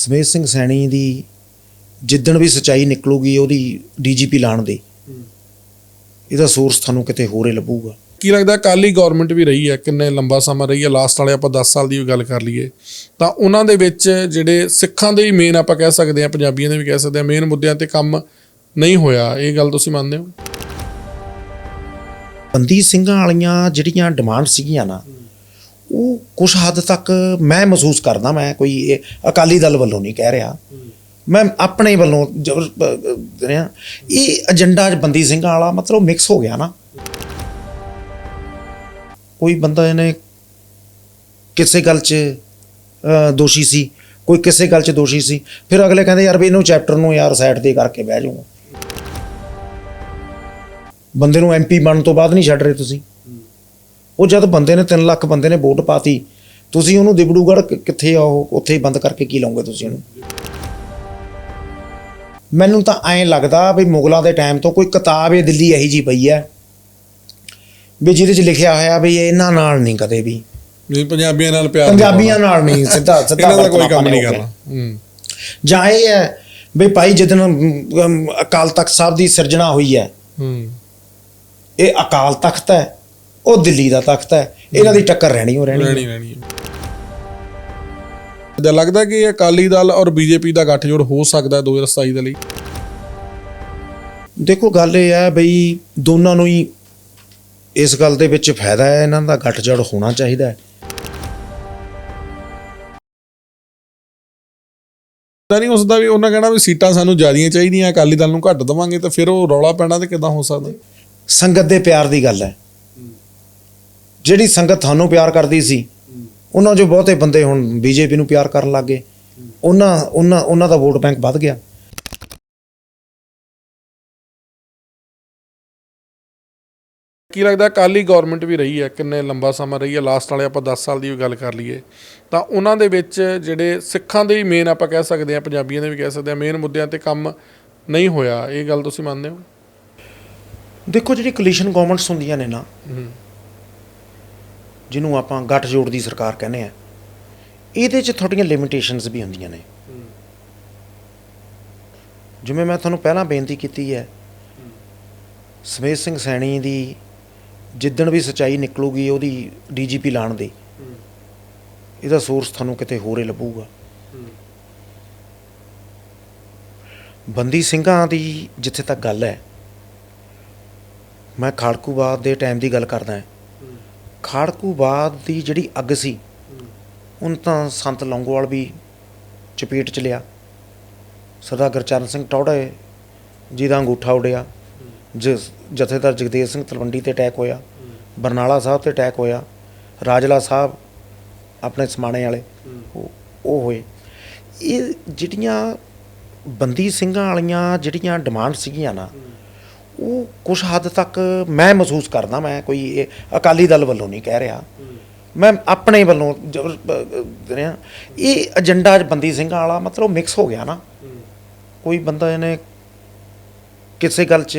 ਸਮੇਤ ਸਿੰਘ ਸੈਣੀ ਦੀ ਜਿੱਦਣ ਵੀ ਸਚਾਈ ਨਿਕਲੂਗੀ ਉਹਦੀ ਡੀਜੀਪੀ ਲਾਣ ਦੀ। ਇਹਦਾ ਸੋਰਸ ਤੁਹਾਨੂੰ ਕਿਤੇ ਹੋਰੇ ਲੱਭੂਗਾ। ਕੀ ਲੱਗਦਾ ਕਾਲੀ ਗਵਰਨਮੈਂਟ ਵੀ ਰਹੀ ਹੈ ਕਿੰਨੇ ਲੰਬਾ ਸਮਾਂ ਰਹੀ ਹੈ ਲਾਸਟ ਵਾਲੇ ਆਪਾਂ 10 ਸਾਲ ਦੀ ਵੀ ਗੱਲ ਕਰ ਲਈਏ। ਤਾਂ ਉਹਨਾਂ ਦੇ ਵਿੱਚ ਜਿਹੜੇ ਸਿੱਖਾਂ ਦੇ ਹੀ ਮੇਨ ਆਪਾਂ ਕਹਿ ਸਕਦੇ ਹਾਂ ਪੰਜਾਬੀਆਂ ਦੇ ਵੀ ਕਹਿ ਸਕਦੇ ਹਾਂ ਮੇਨ ਮੁੱਦਿਆਂ ਤੇ ਕੰਮ ਨਹੀਂ ਹੋਇਆ। ਇਹ ਗੱਲ ਤੁਸੀਂ ਮੰਨਦੇ ਹੋ? ਬੰਦੀ ਸਿੰਘਾਂ ਵਾਲੀਆਂ ਜਿਹੜੀਆਂ ਡਿਮਾਂਡ ਸੀਗੀਆਂ ਨਾ ਉਹ ਕੁਝ ਹੱਦ ਤੱਕ ਮੈਂ ਮਹਿਸੂਸ ਕਰਦਾ, ਮੈਂ ਕੋਈ ਇਹ ਅਕਾਲੀ ਦਲ ਵੱਲੋਂ ਨਹੀਂ ਕਹਿ ਰਿਹਾ। ਮੈਂ ਆਪਣੇ ਵੱਲੋਂ ਜ਼ਬਰ ਰਿਹਾ। ਇਹ ਏਜੰਡਾ ਬੰਦੀ ਸਿੰਘਾਂ ਵਾਲਾ ਮਤਲਬ ਮਿਕਸ ਹੋ ਗਿਆ ਨਾ। ਕੋਈ ਬੰਦਾ ਇਹਨੇ ਕਿਸੇ ਗੱਲ 'ਚ ਦੋਸ਼ੀ ਸੀ, ਕੋਈ ਕਿਸੇ ਗੱਲ 'ਚ ਦੋਸ਼ੀ ਸੀ, ਫਿਰ ਅਗਲੇ ਕਹਿੰਦੇ, ਯਾਰ ਵੀ ਇਹਨੂੰ ਚੈਪਟਰ ਨੂੰ ਯਾਰ ਸਾਈਡ ਤੇ ਕਰਕੇ ਬਹਿ ਜਾਊਗਾ ਬੰਦੇ ਨੂੰ ਐਮਪੀ ਬਣਨ ਤੋਂ ਬਾਅਦ ਨਹੀਂ ਛੱਡ ਰਹੇ ਤੁਸੀਂ। ਉਹ ਜਦ ਬੰਦੇ ਨੇ 3 ਲੱਖ ਬੰਦੇ ਨੇ ਵੋਟ ਪਾਤੀ ਤੁਸੀਂ ਉਹਨੂੰ ਦਿਬੜੂਗੜ ਕਿੱਥੇ ਆ ਉਹ? ਉੱਥੇ ਬੰਦ ਕਰਕੇ ਕੀ ਲਾਉਂਗੇ ਤੁਸੀਂ ਉਹਨੂੰ? ਮੈਨੂੰ ਤਾਂ ਐਂ ਲੱਗਦਾ ਵੀ ਮੁਗਲਾਂ ਦੇ ਟਾਈਮ ਤੋਂ ਕੋਈ ਕਿਤਾਬ ਇਹ ਦਿੱਲੀ ਇਹੀ ਜੀ ਪਈ ਹੈ ਵੀ ਜਿਹਦੇ 'ਚ ਲਿਖਿਆ ਹੋਇਆ ਵੀ ਇਹਨਾਂ ਨਾਲ ਨਹੀਂ ਕਦੇ ਵੀ। ਵੀ ਪੰਜਾਬੀਆਂ ਨਾਲ ਪਿਆਰ ਪੰਜਾਬੀਆਂ ਨਾਲ ਨਹੀਂ ਸਿੱਧਾ ਸਿੱਧਾ ਇਹਨਾਂ ਦਾ ਕੋਈ ਕੰਮ ਨਹੀਂ। ਕਰਨਾ। ਹੂੰ। ਜਾਂ ਇਹ ਹੈ ਵੀ ਭਾਈ ਜਦੋਂ ਅਕਾਲ ਤਖਤ ਸਾਹਿਬ ਦੀ ਸਿਰਜਣਾ ਹੋਈ ਹੈ ਹੂੰ। ਇਹ ਅਕਾਲ ਤਖਤ ਹੈ। ਉਹ ਦਿੱਲੀ ਦਾ ਤਖਤ ਹੈ। ਇਹਨਾਂ ਦੀ ਟੱਕਰ ਰਹਿਣੀ ਹੋ। ਰਹਿਣੀ। ਰਹਿਣੀ ਰਹਿਣੀ ਜਿੱਦਾਂ ਲੱਗਦਾ ਕਿ ਅਕਾਲੀ ਦਲ ਔਰ ਬੀਜੇਪੀ ਦਾ ਗੱਠਜੋੜ ਹੋ ਸਕਦਾ ਹੈ 2027 ਦੇ ਲਈ। ਦੇਖੋ ਗੱਲ ਇਹ ਹੈ ਬਈ ਦੋਨਾਂ ਨੂੰ ਹੀ ਇਸ ਗੱਲ ਦੇ ਵਿੱਚ ਫਾਇਦਾ ਹੈ ਇਹਨਾਂ ਦਾ ਗੱਠਜੜ ਹੋਣਾ ਚਾਹੀਦਾ ਹੈ। ਤਾਂ ਨਹੀਂ ਉਸਦਾ ਵੀ ਉਹਨਾਂ ਕਹਿਣਾ ਵੀ ਸੀਟਾਂ ਸਾਨੂੰ ਜ਼ਿਆਦੀਆਂ ਚਾਹੀਦੀਆਂ ਅਕਾਲੀ ਦਲ ਨੂੰ ਘੱਟ ਦਵਾਂਗੇ ਤਾਂ ਫਿਰ ਉਹ ਰੌਲਾ ਪੈਣਾ ਤੇ ਕਿਦਾਂ ਹੋ ਸਕਦਾ? ਸੰਗਤ ਦੇ ਪਿਆਰ ਦੀ ਗੱਲ ਹੈ। ਜਿਹੜੀ ਸੰਗਤ ਤੁਹਾਨੂੰ ਪਿਆਰ ਕਰਦੀ ਸੀ ਉਹਨਾਂ ਜੋ ਬਹੁਤੇ ਬੰਦੇ ਹੁਣ ਬੀਜੇਪੀ ਨੂੰ ਪਿਆਰ ਕਰਨ ਲੱਗੇ ਉਹਨਾਂ ਉਹਨਾਂ ਉਹਨਾਂ ਦਾ ਵੋਟ ਬੈਂਕ ਵੱਧ ਗਿਆ। ਕੀ ਲੱਗਦਾ ਕਾਲੀ ਗਵਰਨਮੈਂਟ ਵੀ ਰਹੀ ਹੈ ਕਿੰਨੇ ਲੰਬਾ ਸਮਾਂ ਰਹੀ ਹੈ ਲਾਸਟ ਵਾਲੇ ਆਪਾਂ 10 ਸਾਲ ਦੀ ਵੀ ਗੱਲ ਕਰ ਲਈਏ। ਤਾਂ ਉਹਨਾਂ ਦੇ ਵਿੱਚ ਜਿਹੜੇ ਸਿੱਖਾਂ ਦੇ ਹੀ ਮੇਨ ਆਪਾਂ ਕਹਿ ਸਕਦੇ ਹਾਂ ਪੰਜਾਬੀਆਂ ਦੇ ਵੀ ਕਹਿ ਸਕਦੇ ਹਾਂ ਮੇਨ ਮੁੱਦਿਆਂ ਤੇ ਕੰਮ ਨਹੀਂ ਹੋਇਆ। ਇਹ ਗੱਲ ਤੁਸੀਂ ਮੰਨਦੇ ਹੋ? ਦੇਖੋ ਜਿਹੜੀ ਕੋਲੀਸ਼ਨ ਗਵਰਨਮੈਂਟਸ ਹੁੰਦੀਆਂ ਨੇ ਨਾ ਜਿਹਨੂੰ ਆਪਾਂ ਗੱਠਜੋੜ ਦੀ ਸਰਕਾਰ ਕਹਿੰਦੇ ਆ, ਇਹਦੇ 'ਚ ਤੁਹਾਡੀਆਂ ਲਿਮਿਟੇਸ਼ਨਸ ਵੀ ਹੁੰਦੀਆਂ ਨੇ। ਜਿਵੇਂ ਮੈਂ ਤੁਹਾਨੂੰ ਪਹਿਲਾਂ ਬੇਨਤੀ ਕੀਤੀ ਹੈ ਸਮੇਤ ਸਿੰਘ ਸੈਣੀ ਦੀ ਜਿੱਦਣ ਵੀ ਸਚਾਈ ਨਿਕਲੂਗੀ ਉਹਦੀ ਡੀਜੀਪੀ ਲਾਣ ਦੀ, ਇਹਦਾ ਸੋਰਸ ਤੁਹਾਨੂੰ ਕਿਤੇ ਹੋਰ ਹੀ ਲੱਭੂਗਾ। ਬੰਦੀ ਸਿੰਘਾਂ ਦੀ ਜਿੱਥੇ ਤੱਕ ਗੱਲ ਹੈ, ਮੈਂ ਖਾੜਕੂਬਾਦ ਦੇ ਟਾਈਮ ਦੀ ਗੱਲ ਕਰਦਾ ਹਾਂ ਖਾੜਕੂਬਾਦ ਦੀ ਜਿਹੜੀ ਅੱਗ ਸੀ, ਉਹਨੂੰ ਤਾਂ ਸੰਤ ਲੌਂਗੋਵਾਲ ਵੀ ਚਪੇਟ ਚ ਲਿਆ। ਸਰਦਾਰ ਗੁਰਚਰਨ ਸਿੰਘ ਟੌੜੇ ਜੀ ਦਾ ਅੰਗੂਠਾ ਉੱਡਿਆ। ਜਿਸ ਜਥੇਦਾਰ ਜਗਦੇਵ ਸਿੰਘ ਤਲਵੰਡੀ ਤੇ ਅਟੈਕ ਹੋਇਆ, ਬਰਨਾਲਾ ਸਾਹਿਬ ਤੇ ਅਟੈਕ ਹੋਇਆ, ਰਾਜਲਾ ਸਾਹਿਬ ਆਪਣੇ ਸਮਾਣੇ ਵਾਲੇ, ਉਹ ਉਹ ਹੋਏ। ਇਹ ਜਿਹੜੀਆਂ ਬੰਦੀ ਸਿੰਘਾਂ ਵਾਲੀਆਂ ਜਿਹੜੀਆਂ ਡਿਮਾਂਡ ਸੀਗੀਆਂ ਨਾ ਉਹ ਕੁਝ ਹੱਦ ਤੱਕ ਮੈਂ ਮਹਿਸੂਸ ਕਰਦਾ ਮੈਂ ਕੋਈ ਅਕਾਲੀ ਦਲ ਵੱਲੋਂ ਨਹੀਂ ਕਹਿ ਰਿਹਾ। ਮੈਂ ਆਪਣੇ ਵੱਲੋਂ ਰਿਹਾ। ਇਹ ਏਜੰਡਾ ਬੰਦੀ ਸਿੰਘਾਂ ਵਾਲਾ ਮਤਲਬ ਮਿਕਸ ਹੋ ਗਿਆ ਨਾ। ਕੋਈ ਬੰਦਾ ਇਹਨੇ ਕਿਸੇ ਗੱਲ 'ਚ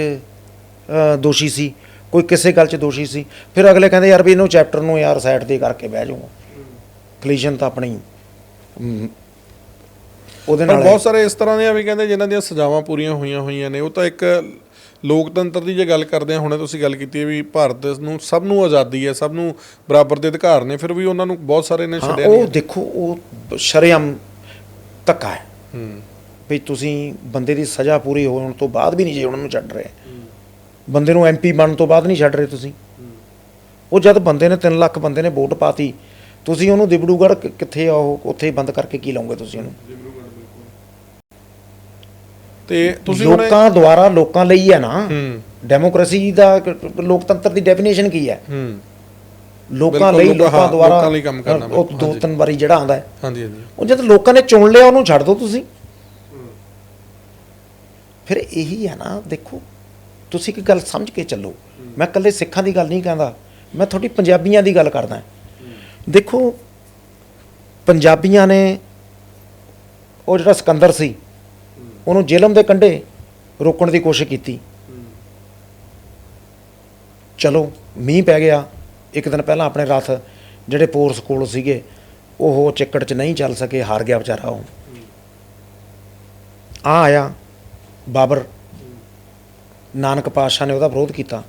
ਦੋਸ਼ੀ ਸੀ ਕੋਈ ਕਿਸੇ ਗੱਲ 'ਚ ਦੋਸ਼ੀ ਸੀ। ਫਿਰ ਅਗਲੇ ਕਹਿੰਦੇ ਯਾਰ ਵੀ ਇਹਨੂੰ ਚੈਪਟਰ ਨੂੰ ਯਾਰ ਸਾਈਡ ਤੇ ਕਰਕੇ ਬਹਿ ਜਾਓ। ਕਲੀਸ਼ਨ ਤਾਂ ਆਪਣੀ ਉਹਦੇ ਨਾਲ ਬਹੁਤ ਸਾਰੇ ਇਸ ਤਰ੍ਹਾਂ ਦੇ ਆ ਵੀ ਕਹਿੰਦੇ ਜਿਨ੍ਹਾਂ ਦੀਆਂ ਸਜ਼ਾਵਾਂ ਪੂਰੀਆਂ ਹੋਈਆਂ ਹੋਈਆਂ ਨੇ ਉਹ ਤਾਂ ਇੱਕ ਲੋਕਤੰਤਰ ਦੀ ਜੇ ਗੱਲ ਕਰਦੇ ਆ ਹੁਣੇ ਤੁਸੀਂ ਗੱਲ ਕੀਤੀ ਹੈ ਵੀ ਭਾਰਤ ਨੂੰ ਸਭ ਨੂੰ ਆਜ਼ਾਦੀ ਹੈ ਸਭ ਨੂੰ ਬਰਾਬਰ ਦੇ ਅਧਿਕਾਰ ਨੇ ਫਿਰ ਵੀ ਉਹਨਾਂ ਨੂੰ ਬਹੁਤ ਸਾਰੇ ਨੇ ਛੱਡਿਆ ਉਹ ਦੇਖੋ ਉਹ ਸ਼ਰੇਆਮ ਧੱਕਾ ਹੈ। ਹੂੰ। ਵੀ ਤੁਸੀਂ ਬੰਦੇ ਦੀ ਸਜ਼ਾ ਪੂਰੀ ਹੋਣ ਤੋਂ ਬਾਅਦ ਵੀ ਨਹੀਂ ਜੇ ਉਹਨਾਂ ਨੂੰ ਛੱਡ ਰਹੇ। ਬੰਦੇ ਨੂੰ ਐਮਪੀ ਬਣਨ ਤੋਂ ਬਾਅਦ ਨਹੀਂ ਛੱਡ ਰਹੇ ਤੁਸੀਂ। ਉਹ ਜਦ ਬੰਦੇ ਨੇ 3 ਲੱਖ ਬੰਦੇ ਨੇ ਵੋਟ ਪਾਤੀ ਤੁਸੀਂ ਉਹਨੂੰ ਦਿਬੜੂਗੜ ਕਿੱਥੇ ਆ ਉਹ ਉੱਥੇ ਬੰਦ ਕਰਕੇ ਕੀ ਲਾਉਂਗੇ ਤੁਸੀਂ ਉਹਨੂੰ? ਤੇ ਤੁਸੀਂ ਹੁਣ ਲੋਕਾਂ ਦੁਆਰਾ ਲੋਕਾਂ ਲਈ ਹੈ ਨਾ ਹੂੰ। ਡੈਮੋਕ੍ਰੇਸੀ ਦਾ ਕ- ਲੋਕਤੰਤਰ ਦੀ ਡੈਫੀਨੇਸ਼ਨ ਕੀ ਹੈ? ਹੂੰ। ਲੋਕਾਂ ਲਈ ਲੋਕਾਂ- ਦੁਆਰਾ ਲੋਕਾਂ ਲਈ ਕੰਮ ਕਰਨਾ, ਉਹ ਦੋ। ਤਿੰਨ ਵਾਰੀ ਜਿਹੜਾ ਆਉਂਦਾ ਹੈ। ਹਾਂਜੀ ਹਾਂਜੀ। ਉਹ ਜਦ ਲੋਕਾਂ ਨੇ ਚੁਣ ਲਿਆ ਉਹਨੂੰ ਛੱਡ ਦਿਓ ਤੁਸੀਂ। ਫਿਰ ਇਹੀ ਹੈ ਨਾ ਦੇਖੋ ਤੁਸੀਂ ਇੱਕ ਗੱਲ ਸਮਝ ਕੇ ਚੱਲੋ। ਮੈਂ ਇਕੱਲੇ ਸਿੱਖਾਂ ਦੀ ਗੱਲ ਨਹੀਂ ਕਹਿੰਦਾ ਮੈਂ ਤੁਹਾਡੀ ਪੰਜਾਬੀਆਂ ਦੀ ਗੱਲ ਕਰਦਾ। ਦੇਖੋ ਪੰਜਾਬੀਆਂ ਨੇ ਉਹ ਜਿਹੜਾ ਸਿਕੰਦਰ ਸੀ ਉਹਨੂੰ ਜੇਲਮ ਦੇ ਕੰਢੇ ਰੋਕਣ ਦੀ ਕੋਸ਼ਿਸ਼ ਕੀਤੀ। ਚਲੋ, ਮੀਂਹ ਪੈ ਗਿਆ। ਇੱਕ ਦਿਨ ਪਹਿਲਾਂ ਆਪਣੇ ਰਥ ਜਿਹੜੇ ਪੋਰਸ ਕੋਲ ਸੀਗੇ, ਉਹ ਚਿੱਕੜ 'ਚ ਨਹੀਂ ਚੱਲ ਸਕੇ, ਹਾਰ ਗਿਆ ਵਿਚਾਰਾ ਉਹ। ਆ ਆਇਆ ਬਾਬਰ। ਨਾਨਕ ਪਾਤਸ਼ਾਹ ਨੇ ਉਹਦਾ ਵਿਰੋਧ ਕੀਤਾ।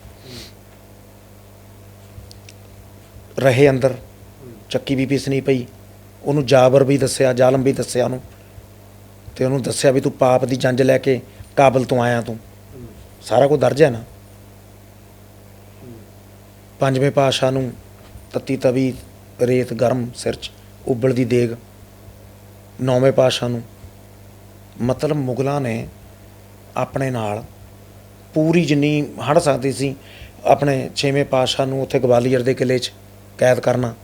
ਰਹੇ ਅੰਦਰ, ਚੱਕੀ ਵੀ ਪੀਸਣੀ ਪਈ। ਉਹਨੂੰ ਜਾਬਰ ਵੀ ਦੱਸਿਆ, ਜ਼ਾਲਮ ਵੀ ਦੱਸਿਆ ਉਹਨੂੰ। ਤੇ ਉਹਨੂੰ ਦੱਸਿਆ ਵੀ ਤੂੰ ਪਾਪ ਦੀ ਜੰਜ ਲੈ ਕੇ ਕਾਬਲ ਤੋਂ ਆਇਆ ਤੂੰ। ਸਾਰਾ ਕੁਝ ਦਰਜ ਹੈ ਨਾ? ਪੰਜਵੇਂ ਪਾਤਸ਼ਾਹ ਨੂੰ ਤੱਤੀ ਤਵੀ ਰੇਤ ਗਰਮ ਸਿਰ 'ਚ ਉਬਲਦੀ ਦੇਗ। ਨੌਵੇਂ ਪਾਤਸ਼ਾਹ ਨੂੰ ਮਤਲਬ ਮੁਗਲਾਂ ਨੇ ਆਪਣੇ ਨਾਲ ਪੂਰੀ ਜਿੰਨੀ ਹੜ ਸਕਦੀ ਸੀ, ਆਪਣੇ ਛੇਵੇਂ ਪਾਤਸ਼ਾਹ ਨੂੰ ਉੱਥੇ ਗਵਾਲੀਅਰ ਦੇ ਕਿਲੇ 'ਚ ਕੈਦ ਕਰਨਾ।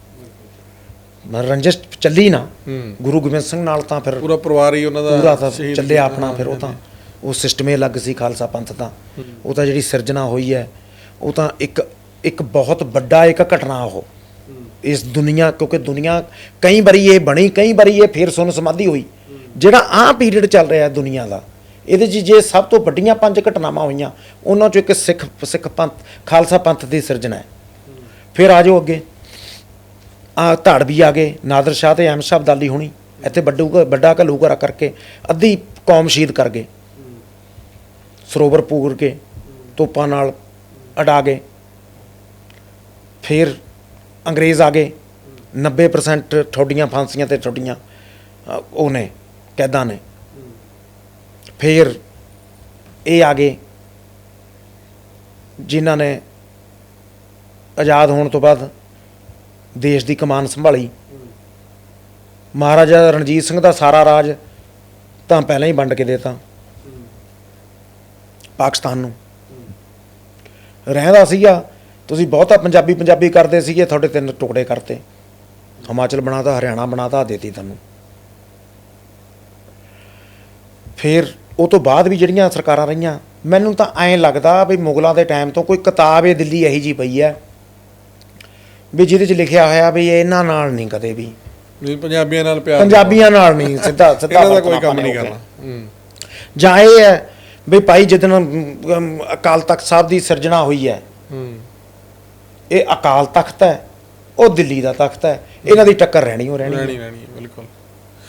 ਰੰਜਿਸ਼ ਚੱਲੀ ਨਾ ਹੂੰ। ਗੁਰੂ ਗੋਬਿੰਦ ਸਿੰਘ ਨਾਲ ਤਾਂ ਫਿਰ ਪੂਰਾ ਪਰਿਵਾਰ ਹੀ ਉਹਨਾਂ ਦਾ ਪੂਰਾ ਤਾਂ ਚੱਲਿਆ। ਆਪਣਾ ਫਿਰ ਉਹ ਤਾਂ। ਉਹ ਸਿਸਟਮੇ ਅਲੱਗ ਸੀ ਖਾਲਸਾ ਪੰਥ ਦਾ। ਉਹ ਤਾਂ ਜਿਹੜੀ ਸਿਰਜਣਾ ਹੋਈ ਹੈ ਉਹ ਤਾਂ ਇੱਕ ਇੱਕ ਬਹੁਤ ਵੱਡਾ ਇੱਕ ਘਟਨਾ ਉਹ। ਇਸ ਦੁਨੀਆ ਕਿਉਂਕਿ ਦੁਨੀਆ ਕਈ ਵਾਰੀ ਇਹ ਬਣੀ ਕਈ ਵਾਰੀ ਇਹ ਫਿਰ ਸੁਨ ਸਮਾਧੀ ਹੋਈ। ਜਿਹੜਾ ਆਹ ਪੀਰੀਅਡ ਚੱਲ ਰਿਹਾ ਦੁਨੀਆ ਦਾ ਇਹਦੇ 'ਚ ਜੇ ਸਭ ਤੋਂ ਵੱਡੀਆਂ ਪੰਜ ਘਟਨਾਵਾਂ ਹੋਈਆਂ ਉਹਨਾਂ 'ਚੋਂ ਇੱਕ ਸਿੱਖ ਸਿੱਖ ਪੰਥ ਖਾਲਸਾ ਪੰਥ ਦੀ ਸਿਰਜਣਾ ਹੈ। ਫਿਰ ਆ ਜਾਓ ਅੱਗੇ। ਆ ਧੜ ਵੀ ਆ ਗਏ, ਨਾਦਰ ਸ਼ਾਹ ਤੇ ਅਹਿਮਦ ਸ਼ਾਹ ਦਾਲੀ ਹੋਣੀ, ਇੱਥੇ ਵੱਡੂ ਵੱਡਾ ਘੱਲੂਘਾਰਾ ਕਰਕੇ ਅੱਧੀ ਕੌਮ ਸ਼ਹੀਦ ਕਰ ਗਏ। ਸਰੋਵਰ ਪੂਰ ਕੇ, ਤੋਪਾਂ ਨਾਲ ਅਡਾ ਗਏ। ਫਿਰ ਅੰਗਰੇਜ਼ ਆ ਗਏ। 90% ਠੋਡੀਆਂ ਫਾਂਸੀਆਂ ਤੇ ਠੋਡੀਆਂ ਉਹ ਨੇ, ਕੈਦਾਂ ਨੇ। ਫਿਰ ਇਹ ਆ ਗਏ, ਜਿਨ੍ਹਾਂ ਨੇ ਆਜ਼ਾਦ ਹੋਣ ਤੋਂ ਬਾਅਦ ਦੇਸ਼ ਦੀ ਕਮਾਨ ਸੰਭਾਲੀ। ਮਹਾਰਾਜਾ ਰਣਜੀਤ ਸਿੰਘ ਦਾ ਸਾਰਾ ਰਾਜ ਤਾਂ ਪਹਿਲਾਂ ਹੀ ਵੰਡ ਕੇ ਦੇਤਾ। ਪਾਕਿਸਤਾਨ ਨੂੰ। ਰਹਿੰਦਾ ਸੀਗਾ। ਤੁਸੀਂ ਬਹੁਤਾ ਪੰਜਾਬੀ ਪੰਜਾਬੀ ਕਰਦੇ ਸੀਗੇ, ਤੁਹਾਡੇ ਤਿੰਨ ਟੁਕੜੇ ਕਰਤੇ। ਹਿਮਾਚਲ ਬਣਾਤਾ, ਹਰਿਆਣਾ ਬਣਾਤਾ ਦੇਤੀ ਤੁਹਾਨੂੰ। ਫਿਰ ਉਹ ਤੋਂ ਬਾਅਦ ਵੀ ਜਿਹੜੀਆਂ ਸਰਕਾਰਾਂ ਰਹੀਆਂ, ਮੈਨੂੰ ਤਾਂ ਐਂ ਲੱਗਦਾ ਵੀ ਮੁਗਲਾਂ ਦੇ ਟਾਈਮ ਤੋਂ ਕੋਈ ਕਿਤਾਬ ਇਹ ਦਿੱਲੀ ਇਹੀ ਜੀ ਪਈ ਹੈ। ਵੀ ਜਿਹਦੇ 'ਚ ਲਿਖਿਆ ਹੋਇਆ ਵੀ ਇਹਨਾਂ ਨਾਲ ਨਹੀਂ ਕਦੇ ਵੀ। ਵੀ ਪੰਜਾਬੀਆਂ ਨਾਲ ਪਿਆਰ ਪੰਜਾਬੀਆਂ ਨਾਲ ਨਹੀਂ ਸਿੱਧਾ ਸਿੱਧਾ ਇਹਨਾਂ ਦਾ ਕੋਈ ਕੰਮ ਨਹੀਂ। ਕਰਨਾ। ਹੂੰ। ਜਾਂ ਇਹ ਹੈ ਵੀ ਭਾਈ ਜਦੋਂ ਅਕਾਲ ਤਖਤ ਸਾਹਿਬ ਦੀ ਸਿਰਜਣਾ ਹੋਈ ਹੈ ਹੂੰ। ਇਹ ਅਕਾਲ ਤਖਤ ਹੈ ਉਹ ਦਿੱਲੀ ਦਾ ਤਖਤ ਹੈ ਇਹਨਾਂ ਦੀ ਟੱਕਰ ਰਹਿਣੀ ਹੋ। ਰਹਿਣੀ ਰਹਿਣੀ। ਰਹਿਣੀ ਬਿਲਕੁਲ।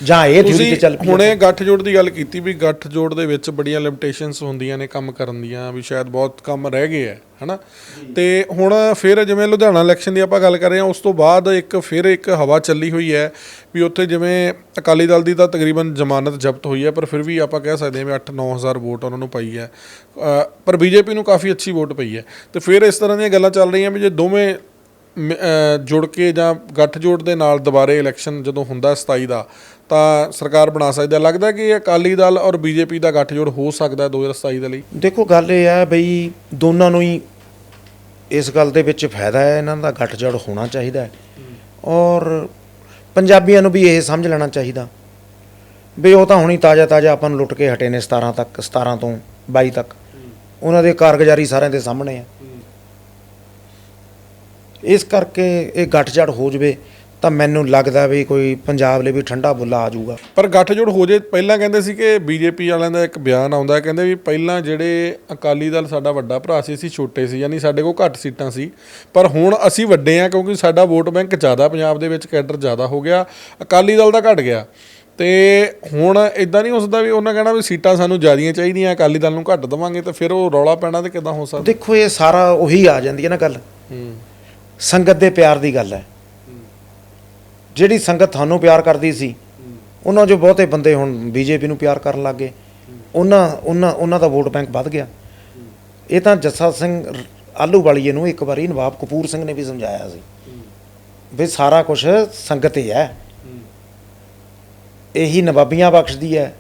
ਜਾਂ ਇਹ ਥਿਊਰੀ ਤੇ ਚੱਲ ਪਈ ਹੁਣੇ ਗੱਠਜੋੜ ਦੀ ਗੱਲ ਕੀਤੀ ਵੀ ਗੱਠਜੋੜ ਦੇ ਵਿੱਚ ਬੜੀਆਂ ਲਿਮਿਟੇਸ਼ਨਸ ਹੁੰਦੀਆਂ ਨੇ ਕੰਮ ਕਰਨ ਦੀਆਂ ਵੀ ਸ਼ਾਇਦ ਬਹੁਤ ਕੰਮ ਰਹਿ ਗਏ ਆ ਹਨਾ? ਤੇ ਹੁਣ ਫਿਰ ਜਿਵੇਂ ਲੁਧਿਆਣਾ ਇਲੈਕਸ਼ਨ ਦੀ ਆਪਾਂ ਗੱਲ ਕਰ ਰਹੇ ਹਾਂ ਉਸ ਤੋਂ ਬਾਅਦ ਇੱਕ ਫਿਰ ਇੱਕ ਹਵਾ ਚੱਲੀ ਹੋਈ ਹੈ ਵੀ ਉੱਥੇ ਜਿਵੇਂ ਅਕਾਲੀ ਦਲ ਦੀ ਤਾਂ ਤਕਰੀਬਨ ਜ਼ਮਾਨਤ ਜ਼ਬਤ ਹੋਈ ਹੈ ਪਰ ਫਿਰ ਵੀ ਆਪਾਂ ਕਹਿ ਸਕਦੇ ਹਾਂ ਵੀ 8-9000 ਵੋਟ ਉਹਨਾਂ ਨੂੰ ਪਈ ਹੈ। ਪਰ ਬੀਜੇਪੀ ਨੂੰ ਕਾਫੀ ਅੱਛੀ ਵੋਟ ਪਈ ਹੈ। ਤੇ ਫਿਰ ਇਸ ਤਰ੍ਹਾਂ ਦੀਆਂ ਗੱਲਾਂ ਚੱਲ ਰਹੀਆਂ ਵੀ ਜੇ ਦੋਵੇਂ ਜੁੜ ਕੇ ਜਾਂ ਗੱਠਜੋੜ ਦੇ ਨਾਲ ਦੁਬਾਰੇ ਇਲੈਕਸ਼ਨ ਜਦੋਂ ਹੁੰਦਾ 27 ਦਾ ਤਾਂ ਸਰਕਾਰ ਬਣਾ ਸਕਦਾ ਲੱਗਦਾ ਕਿ ਇਹ ਅਕਾਲੀ ਦਲ ਔਰ ਬੀਜੇਪੀ ਦਾ ਗੱਠਜੋੜ ਹੋ ਸਕਦਾ ਹੈ 2027 ਦੇ ਲਈ। ਦੇਖੋ, ਗੱਲ ਇਹ ਹੈ ਬਈ ਦੋਨਾਂ ਨੂੰ ਹੀ ਇਸ ਗੱਲ ਦੇ ਵਿੱਚ ਫਾਇਦਾ ਹੈ, ਇਹਨਾਂ ਦਾ ਗੱਠਜੜ ਹੋਣਾ ਚਾਹੀਦਾ ਹੈ। ਔਰ ਪੰਜਾਬੀਆਂ ਨੂੰ ਵੀ ਇਹ ਸਮਝ ਲੈਣਾ ਚਾਹੀਦਾ। ਵੀ ਉਹ ਤਾਂ ਹੁਣੀ ਤਾਜ਼ਾ ਤਾਜ਼ਾ ਆਪਾਂ ਨੂੰ ਲੁੱਟ ਕੇ ਹਟੇ ਨੇ 17 ਤੱਕ 17 ਤੋਂ 22 ਤੱਕ। ਉਹਨਾਂ ਦੇ ਕਾਰਗੁਜ਼ਾਰੀ ਸਾਰਿਆਂ ਦੇ ਸਾਹਮਣੇ ਹੈ ਇਸ ਕਰਕੇ ਇਹ ਗੱਠਜੜ ਹੋ ਜਵੇ। ਤਾਂ ਮੈਨੂੰ ਲੱਗਦਾ ਵੀ ਕੋਈ ਪੰਜਾਬ ਲਈ ਵੀ ਠੰਡਾ ਬੁੱਲਾ ਆ ਜਾਊਗਾ। ਪਰ ਗੱਠਜੋੜ ਹੋ ਜੇ ਪਹਿਲਾਂ ਕਹਿੰਦੇ ਸੀ ਕਿ ਬੀਜੇਪੀ ਵਾਲਿਆਂ ਦਾ ਇੱਕ ਬਿਆਨ ਆਉਂਦਾ ਕਹਿੰਦੇ ਵੀ ਪਹਿਲਾਂ ਜਿਹੜੇ ਅਕਾਲੀ ਦਲ ਸਾਡਾ ਵੱਡਾ ਭਰਾ ਸੀ ਅਸੀਂ ਛੋਟੇ ਸੀ ਯਾਨੀ ਸਾਡੇ ਕੋਲ ਘੱਟ ਸੀਟਾਂ ਸੀ। ਪਰ ਹੁਣ ਅਸੀਂ ਵੱਡੇ ਆ ਕਿਉਂਕਿ ਸਾਡਾ ਵੋਟ ਬੈਂਕ ਜ਼ਿਆਦਾ ਪੰਜਾਬ ਦੇ ਵਿੱਚ ਕੈਡਰ ਜ਼ਿਆਦਾ ਹੋ ਗਿਆ ਅਕਾਲੀ ਦਲ ਦਾ ਘਟ ਗਿਆ। ਤੇ ਹੁਣ ਇਦਾਂ ਨਹੀਂ ਹੋ ਸਕਦਾ ਵੀ ਉਹਨਾਂ ਕਹਿਣਾ ਵੀ ਸੀਟਾਂ ਸਾਨੂੰ ਜ਼ਿਆਦੀਆਂ ਚਾਹੀਦੀਆਂ ਅਕਾਲੀ ਦਲ ਨੂੰ ਘੱਟ ਦੇਵਾਂਗੇ ਤੇ ਫਿਰ ਉਹ ਰੌਲਾ ਪੈਣਾ ਤੇ ਕਿਦਾਂ ਹੋ ਸਕਦਾ? ਦੇਖੋ ਇਹ ਸਾਰਾ ਉਹੀ ਆ ਜਾਂਦੀ ਹੈ ਨਾ ਗੱਲ। ਹੂੰ। ਸੰਗਤ ਦੇ ਪਿਆਰ ਦੀ ਗੱਲ ਹੈ। ਜਿਹੜੀ ਸੰਗਤ ਤੁਹਾਨੂੰ ਪਿਆਰ ਕਰਦੀ ਸੀ, ਉਹਨਾਂ 'ਚੋਂ ਬਹੁਤੇ ਬੰਦੇ ਹੁਣ ਬੀਜੇਪੀ ਨੂੰ ਪਿਆਰ ਕਰਨ ਲੱਗ ਗਏ। ਉਹਨਾਂ ਉਹਨਾਂ ਉਹਨਾਂ ਦਾ ਵੋਟ ਬੈਂਕ ਵੱਧ ਗਿਆ। ਇਹ ਤਾਂ ਜੱਸਾ ਸਿੰਘ ਰ- ਆਲੂਵਾਲੀਏ ਨੂੰ ਇੱਕ ਵਾਰੀ ਨਵਾਬ ਕਪੂਰ ਸਿੰਘ ਨੇ ਵੀ ਸਮਝਾਇਆ ਸੀ ਵੀ ਸਾਰਾ ਕੁਝ ਸੰਗਤ ਹੀ ਹੈ। ਇਹੀ ਨਵਾਬੀਆਂ ਬਖਸ਼ਦੀ ਹੈ।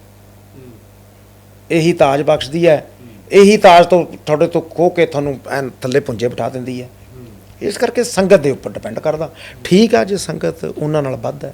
ਇਹੀ ਤਾਜ ਬਖਸ਼ਦੀ ਹੈ। ਇਹੀ ਤਾਜ ਤੋਂ ਤੁਹਾਡੇ ਤੋਂ ਖੋ ਕੇ ਤੁਹਾਨੂੰ ਐਨ ਥੱਲੇ ਪੁੰਜੇ ਬਿਠਾ ਦਿੰਦੀ ਹੈ। ਇਸ ਕਰਕੇ ਸੰਗਤ ਦੇ ਉੱਪਰ ਡਿਪੈਂਡ ਕਰਦਾ। ਠੀਕ ਆ ਜੇ ਸੰਗਤ ਉਹਨਾਂ ਨਾਲ ਵੱਧ ਹੈ